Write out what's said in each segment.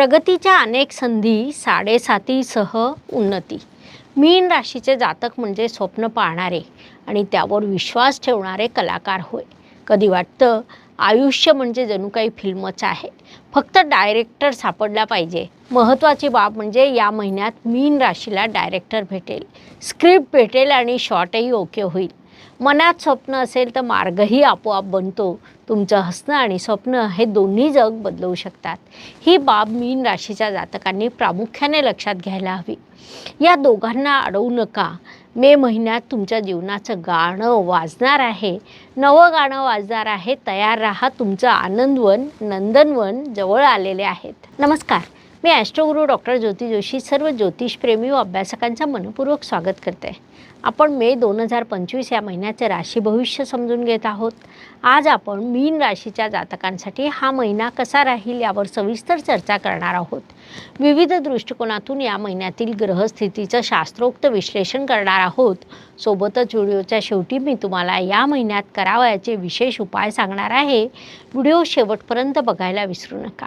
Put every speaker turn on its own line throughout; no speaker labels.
प्रगतीच्या अनेक संधी साडेसातीसह उन्नती. मीन राशीचे जातक म्हणजे स्वप्न पाहणारे आणि त्यावर विश्वास ठेवणारे कलाकार होय. कधी वाटतं आयुष्य म्हणजे जणू काही फिल्मच आहे. फक्त डायरेक्टर सापडला पाहिजे. महत्त्वाची बाब म्हणजे या महिन्यात मीन राशीला डायरेक्टर भेटेल. स्क्रिप्ट भेटेल आणि शॉटही ओके होईल. मनात स्वप्न असेल तर मार्गही आपोआप बनतो. तुमचं हसणं आणि स्वप्न हे दोन्ही जग बदलवू शकतात. ही बाब मीन राशीच्या जातकांनी प्रामुख्याने लक्षात घ्यायला हवी. या दोघांना अडवू नका. मे महिन्यात तुमच्या जीवनाचं गाणं वाजणार आहे. नवं गाणं वाजणार आहे. तयार राहा. तुमचं आनंदवन नंदनवन जवळ आलेले आहेत. नमस्कार. मी ॲस्ट्रोगुरू डॉक्टर ज्योती जोशी सर्व ज्योतिषप्रेमी व अभ्यासकांचा मनपूर्वक स्वागत करते. आपण मे दोन हजार पंचवीस या महिन्याचे राशी भविष्य समजून घेत आहोत. आज आपण मीन राशीच्या जातकांसाठी हा महिना कसा राहील यावर सविस्तर चर्चा करणार आहोत. विविध दृष्टिकोनातून या महिन्यातील ग्रहस्थितीचं शास्त्रोक्त विश्लेषण करणार आहोत. सोबतच व्हिडिओच्या शेवटी मी तुम्हाला या महिन्यात करावयाचे विशेष उपाय सांगणार आहे. व्हिडिओ शेवटपर्यंत बघायला विसरू नका.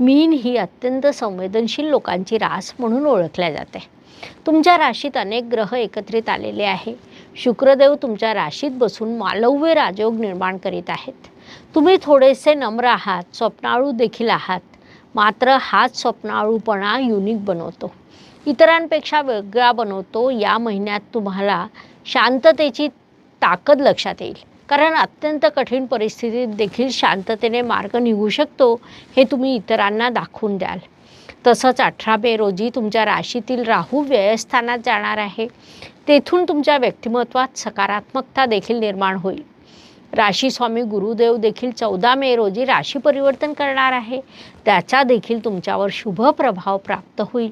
मीन ही अत्यंत संवेदनशील लोकांची रास म्हणून ओळखल्या जाते. तुमच्या राशीत अनेक ग्रह एकत्रित आलेले आहे. शुक्रदेव तुमच्या राशीत बसून मालव्य राजयोग निर्माण करीत आहेत. तुम्ही थोडेसे नम्र आहात स्वप्नाळू देखील आहात. मात्र हाच स्वप्नाळूपणा युनिक बनवतो. इतरांपेक्षा वेगळा बनवतो. या महिन्यात तुम्हाला शांततेची ताकद लक्षात येईल. कारण अत्यंत कठीण परिस्थितीत देखील शांततेने मार्ग निघू शकतो हे तुम्ही इतरांना दाखवून द्याल. तसंच अठरा मे रोजी तुमच्या राशीतील राहू व्ययस्थानात जाणार आहे. तेथून तुमच्या व्यक्तिमत्वात सकारात्मकता देखील निर्माण होईल. राशी स्वामी गुरुदेव देखील चौदा मे रोजी राशी परिवर्तन करणार आहे. त्याचा देखील तुमच्यावर शुभ प्रभाव प्राप्त होईल.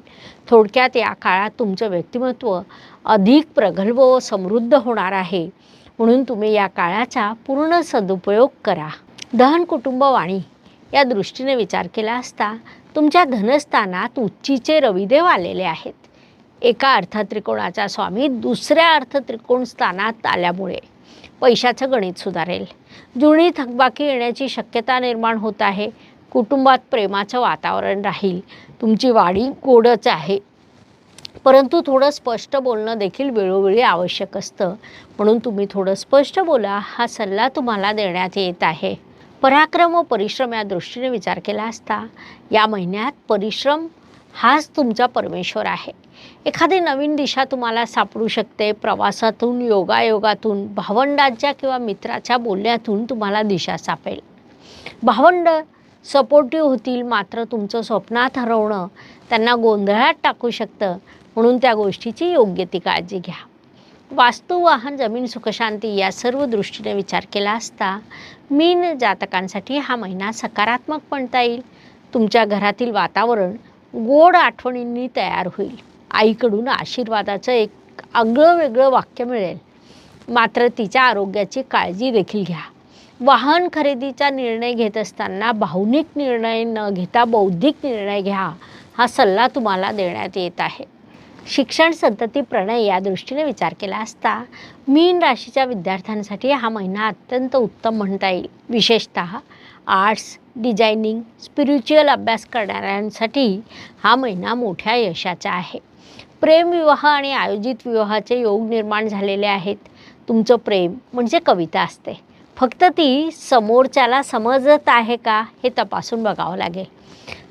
थोडक्यात या काळात तुमचं व्यक्तिमत्व अधिक प्रगल्भ व समृद्ध होणार आहे. म्हणून तुम्ही या काळाचा पूर्ण सदुपयोग करा. दहन कुटुंब वाणी या दृष्टीने विचार केला असता तुमच्या धनस्थानात उच्चीचे रविदेव आलेले आहेत. एका अर्थत्रिकोणाचा स्वामी दुसऱ्या अर्थत्रिकोण स्थानात आल्यामुळे पैशाचं गणित सुधारेल. जुनी थकबाकी येण्याची शक्यता निर्माण होत आहे. कुटुंबात प्रेमाचं वातावरण राहील. तुमची वाढी गोडच आहे. परंतु थोडं स्पष्ट बोलणं देखील वेळोवेळी आवश्यक असतं. म्हणून तुम्ही थोडं स्पष्ट बोला हा सल्ला तुम्हाला देण्यात येत आहे. पराक्रम व परिश्रम या दृष्टीने विचार केला असता या महिन्यात परिश्रम हाच तुमचा परमेश्वर आहे. एखादी नवीन दिशा तुम्हाला सापडू शकते. प्रवासातून योगायोगातून भावंडांच्या किंवा मित्राच्या बोलण्यातून तुम्हाला दिशा सापेल. भावंड सपोर्टिव्ह होतील मात्र तुमचं स्वप्नात हरवणं त्यांना गोंधळात टाकू शकतं. म्हणून त्या गोष्टीची योग्य ती काळजी घ्या. वास्तू वाहन जमीन सुखशांती या सर्व दृष्टीने विचार केला असता मीन जातकांसाठी हा महिना सकारात्मक म्हणता येईल. तुमच्या घरातील वातावरण गोड आठवणींनी तयार होईल. आईकडून आशीर्वादाचं एक आगळं वेगळं वाक्य मिळेल. मात्र तिच्या आरोग्याची काळजी देखील घ्या. वाहन खरेदीचा निर्णय घेत असताना भावनिक निर्णय न घेता बौद्धिक निर्णय घ्या हा सल्ला तुम्हाला देण्यात येत आहे. शिक्षण संतती प्रणय या दृष्टीने विचार केला असता मीन राशीच्या विद्यार्थ्यांसाठी हा महिना अत्यंत उत्तम म्हणता येईल. विशेषत आर्ट्स डिझायनिंग स्पिरिच्युअल अभ्यास करणाऱ्यांसाठी हा महिना मोठ्या यशाचा आहे. प्रेमविवाह आणि आयोजित विवाहाचे योग निर्माण झालेले आहेत. तुमचं प्रेम म्हणजे कविता असते. फक्त ती समोरच्याला समजत आहे का हे तपासून बघावं लागेल.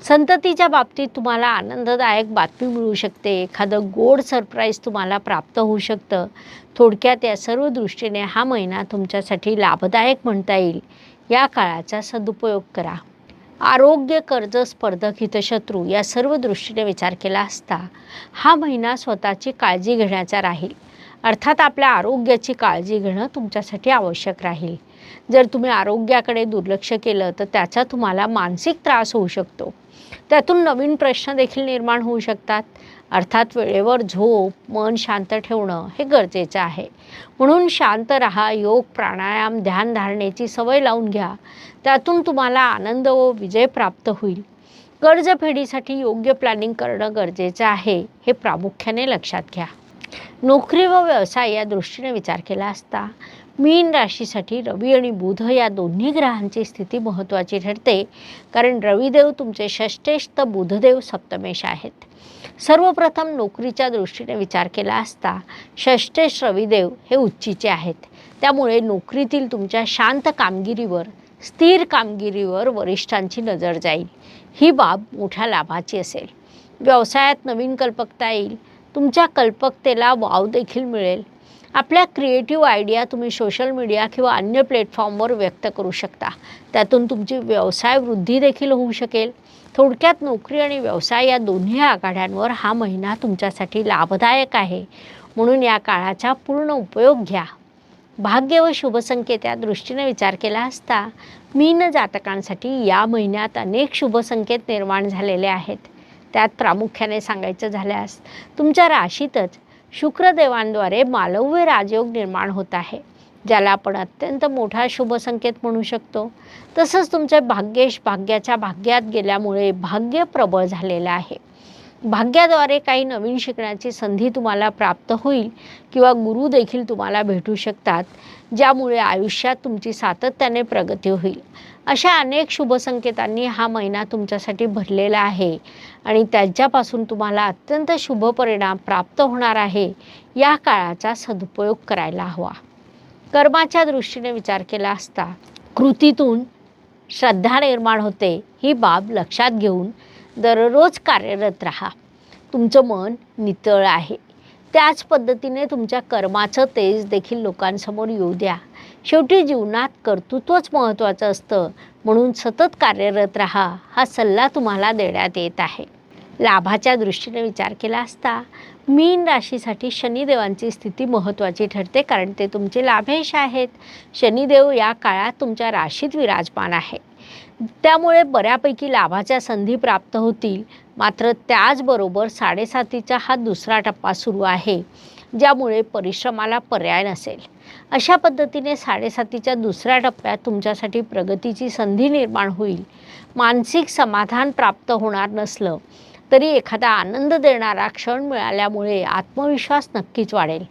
संततीच्या बाबतीत तुम्हाला आनंददायक बातमी मिळू शकते. एखादं गोड सरप्राईज तुम्हाला प्राप्त होऊ शकतं. थोडक्यात या सर्व दृष्टीने हा महिना तुमच्यासाठी लाभदायक म्हणता येईल. या काळाचा सदुपयोग करा. आरोग्य कर्ज स्पर्धक हितशत्रू या सर्व दृष्टीने विचार केला असता हा महिना स्वतःची काळजी घेण्याचा राहील. अर्थात आपल्या आरोग्याची काळजी घेणं तुमच्यासाठी आवश्यक राहील. जर तुम्ही आरोग्याकडे दुर्लक्ष केलं तर त्याचा तुम्हाला मानसिक त्रास होऊ शकतो. त्यातून नवीन प्रश्न देखील निर्माण होऊ शकतात. अर्थात वेळेवर झोप मन शांत ठेवणं हे गरजेचं आहे. म्हणून शांत राहा योग प्राणायाम ध्यान धारणेची सवय लावून घ्या. त्यातून तुम्हाला आनंद व विजय प्राप्त होईल. कर्जफेडीसाठी योग्य प्लॅनिंग करणं गरजेचं आहे हे प्रामुख्याने लक्षात घ्या. नोकरी व व्यवसाय या दृष्टीने विचार केला असता. मीन राशीसाठी रवी आणि बुध या दोन्ही ग्रहांची स्थिती महत्त्वाची ठरते. कारण रविदेव तुमचे षष्टेश तर बुधदेव सप्तमेश आहेत. सर्वप्रथम नोकरीच्या दृष्टीने विचार केला असता षष्टेश रविदेव हे उच्चीचे आहेत. त्यामुळे नोकरीतील तुमच्या शांत कामगिरीवर स्थिर कामगिरीवर वरिष्ठांची नजर जाईल. ही बाब मोठ्या लाभाची असेल. व्यवसायात नवीन कल्पकता येईल. तुमच्या कल्पकतेला वाव देखील मिळेल. आपल्या क्रिएटिव्ह आयडिया तुम्ही सोशल मीडिया किंवा अन्य प्लॅटफॉर्मवर व्यक्त करू शकता. त्यातून तुमची व्यवसाय वृद्धी देखील होऊ शकेल. थोडक्यात नोकरी आणि व्यवसाय या दोन्ही आघाड्यांवर हा महिना तुमच्यासाठी लाभदायक आहे. म्हणून या काळाचा पूर्ण उपयोग घ्या. भाग्य व शुभसंकेत या दृष्टीने विचार केला असता मीन जातकांसाठी या महिन्यात अनेक शुभसंकेत निर्माण झालेले आहेत. त्यात प्रामुख्याने सांगायचं झाल्यास तुमच्या राशीतच शुक्रदेवांद्वारे मालव्य राजयोग निर्माण होत आहे ज्याला आपण अत्यंत मोठा शुभसंकेत म्हणू शकतो. तसंच तुमचे भाग्येश भाग्याच्या भाग्यात गेल्यामुळे भाग्य प्रबळ झालेलं आहे. भाग्याद्वारे काही नवीन शिकण्याची संधी तुम्हाला प्राप्त होईल किंवा गुरु देखील तुम्हाला भेटू शकतात ज्यामुळे आयुष्यात तुमची सातत्याने प्रगती होईल. अशा अनेक शुभसंकेतांनी हा महिना तुमच्यासाठी भरलेला आहे आणि त्यांच्यापासून तुम्हाला अत्यंत शुभ परिणाम प्राप्त होणार आहे या काळाचा सदुपयोग करायला हवा. कर्माच्या दृष्टीने विचार केला असता कृतीतून श्रद्धा निर्माण होते ही बाब लक्षात घेऊन दररोज कार्यरत राहा. तुमचं मन नितळ आहे. त्याच पद्धतीने तुमच्या कर्माचं तेज देखील लोकांसमोर येऊ द्या. शेवटी जीवनात कर्तृत्वच महत्त्वाचं असतं. म्हणून सतत कार्यरत राहा. हा सल्ला तुम्हाला देण्यात येत आहे. लाभाच्या दृष्टीने विचार केला असता मीन राशीसाठी शनिदेवांची स्थिती महत्त्वाची ठरते कारण ते तुमचे लाभेश आहेत. शनिदेव या काळात तुमच्या राशीत विराजमान आहे. त्यामुळे बऱ्यापैकी लाभाच्या संधी प्राप्त होतील. मात्र त्याचबरोबर साडेसातीचा हा दुसरा टप्पा सुरू आहे ज्यामुळे परिश्रमाला पर्याय नसेल. अशा पद्धतीने साडेसातीच्या दुसऱ्या टप्प्यात तुमच्यासाठी प्रगतीची संधी निर्माण होईल. मानसिक समाधान प्राप्त होणार नसलं तरी एखादा आनंद देणारा क्षण मिळाल्यामुळे आत्मविश्वास नक्कीच वाढेल.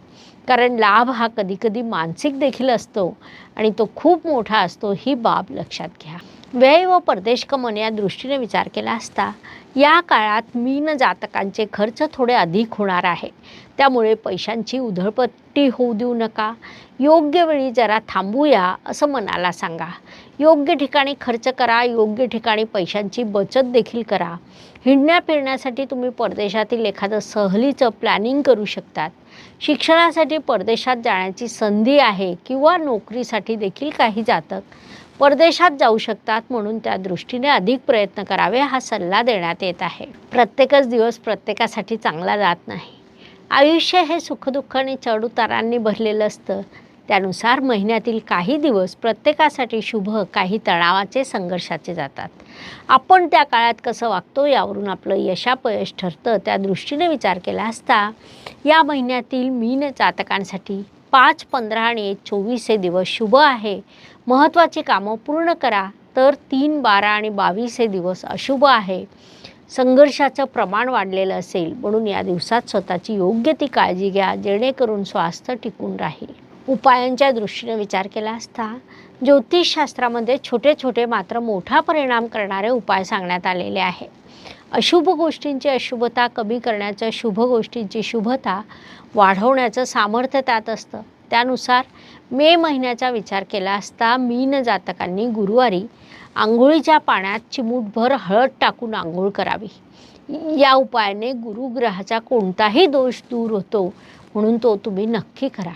कारण लाभ हा कधीकधी मानसिक देखील असतो आणि तो खूप मोठा असतो ही बाब लक्षात घ्या. व्यय व परदेशगमन या दृष्टीने विचार केला असता या काळात मीन जातकांचे खर्च थोडे अधिक होणार आहे. त्यामुळे पैशांची उधळपट्टी होऊ देऊ नका. योग्य वेळी जरा थांबूया असं मनाला सांगा. योग्य ठिकाणी खर्च करा योग्य ठिकाणी पैशांची बचत देखील करा. हिंडण्या फिरण्यासाठी तुम्ही परदेशातील एखादं सहलीचं प्लॅनिंग करू शकतात. शिक्षणासाठी परदेशात जाण्याची संधी आहे किंवा नोकरीसाठी देखील काही जातक परदेशात जाऊ शकतात म्हणून त्या दृष्टीने अधिक प्रयत्न करावे हा सल्ला देण्यात येत आहे. प्रत्येकच दिवस प्रत्येकासाठी चांगला जात नाही. आयुष्य हे सुखदुःख आणि चढउतारांनी भरलेलं असतं. त्यानुसार महिन्यातील काही दिवस प्रत्येकासाठी शुभ काही तणावाचे संघर्षाचे जातात. आपण त्या काळात कसं वागतो यावरून आपलं यशापयश ठरतं त्या दृष्टीने विचार केला असता या महिन्यातील मीन जातकांसाठी पाच पंधरा आणि चोवीस हे दिवस शुभ आहे. महत्त्वाची कामं पूर्ण करा तर तीन बारा आणि बावीस हे दिवस अशुभ आहे. संघर्षाचं प्रमाण वाढलेलं असेल म्हणून या दिवसात स्वतःची योग्य ती काळजी घ्या जेणेकरून स्वास्थ्य टिकून राहील. उपायांच्या दृष्टीने विचार केला असता ज्योतिषशास्त्रामध्ये छोटे छोटे मात्र मोठा परिणाम करणारे उपाय सांगण्यात आलेले आहे अशुभ गोष्टींची अशुभता कमी करण्याचं शुभ गोष्टींची शुभता वाढवण्याचं सामर्थ्य त्यात असतं. त्यानुसार मे महिन्याचा विचार केला असता मीन जातकांनी गुरुवारी आंघोळीच्या पाण्यात चिमूटभर हळद टाकून आंघोळ करावी. या उपायाने गुरुग्रहाचा कोणताही दोष दूर होतो म्हणून तो तुम्ही नक्की करा.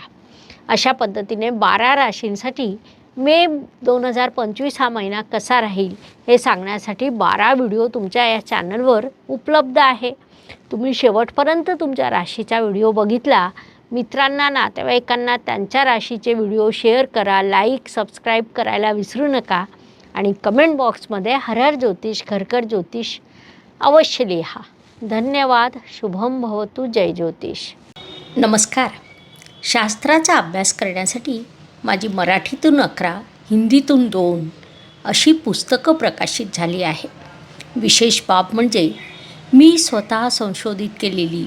अशा पद्धतीने बारा राशींसाठी मे दोन हजार पंचवीस हा महिना कसा राहील हे सांगण्यासाठी बारा व्हिडिओ तुमच्या या चॅनलवर उपलब्ध आहे. तुम्ही शेवटपर्यंत तुमच्या राशीचा व्हिडिओ बघितला मित्रांना नातेवाईकांना त्यांच्या राशीचे व्हिडिओ शेअर करा लाईक सबस्क्राईब करायला विसरू नका आणि कमेंट बॉक्समध्ये हरहर ज्योतिष खरखर ज्योतिष अवश्य लिहा. धन्यवाद शुभम भवतु जय ज्योतिष. नमस्कार. शास्त्राचा अभ्यास करण्यासाठी माझी मराठीतून अकरा हिंदीतून दोन अशी पुस्तकं प्रकाशित झाली आहे विशेष बाब म्हणजे मी स्वतः संशोधित केलेली